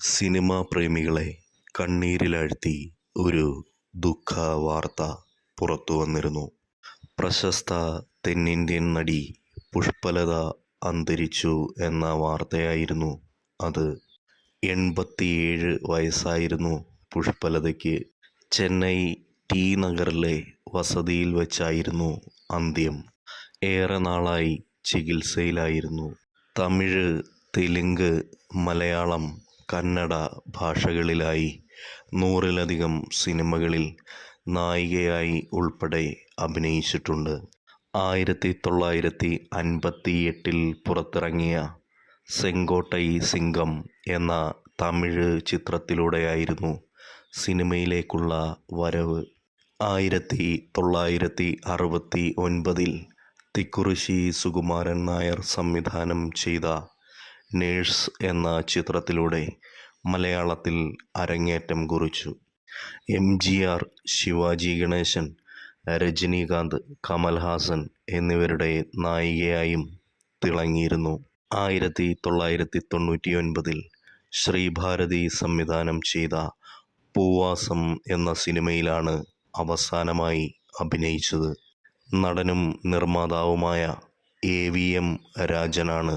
Cinema പ്രേമികളെ കണ്ണീരിലാഴ്ത്തി ഒരു ദുഃഖ വാർത്ത പുറത്തു വന്നിരുന്നു. പ്രശസ്ത തെന്നിന്ത്യൻ നടി പുഷ്പലത അന്തരിച്ചു എന്ന വാർത്തയായിരുന്നു അത്. എൺപത്തിയേഴ് വയസ്സായിരുന്നു പുഷ്പലതയ്ക്ക്. ചെന്നൈ ടി നഗറിലെ വസതിയിൽ വെച്ചായിരുന്നു അന്ത്യം. ഏറെ നാളായി ചികിത്സയിലായിരുന്നു. തമിഴ് തെലുങ്ക് മലയാളം കന്നഡ ഭാഷകളിലായി നൂറിലധികം സിനിമകളിൽ നായികയായി ഉൾപ്പെടെ അഭിനയിച്ചിട്ടുണ്ട്. ആയിരത്തി തൊള്ളായിരത്തി അൻപത്തി എട്ടിൽ പുറത്തിറങ്ങിയ സെങ്കോട്ടൈ സിംഗം എന്ന തമിഴ് ചിത്രത്തിലൂടെയായിരുന്നു സിനിമയിലേക്കുള്ള വരവ്. ആയിരത്തി തൊള്ളായിരത്തി അറുപത്തി ഒൻപതിൽ തിക്കുറിശി സുകുമാരൻ നായർ സംവിധാനം ചെയ്ത നേഴ്സ് എന്ന ചിത്രത്തിലൂടെ മലയാളത്തിൽ അരങ്ങേറ്റം കുറിച്ചു. എം. ജി. ആർ. ശിവാജി ഗണേശൻ രജനീകാന്ത് കമൽഹാസൻ എന്നിവരുടെ നായികയായും തിളങ്ങിയിരുന്നു. ആയിരത്തി തൊള്ളായിരത്തി തൊണ്ണൂറ്റി ഒൻപതിൽ ശ്രീഭാരതി സംവിധാനം ചെയ്ത പൂവാസം എന്ന സിനിമയിലാണ് അവസാനമായി അഭിനയിച്ചത്. നടനും നിർമ്മാതാവുമായ എ വി എം രാജനാണ്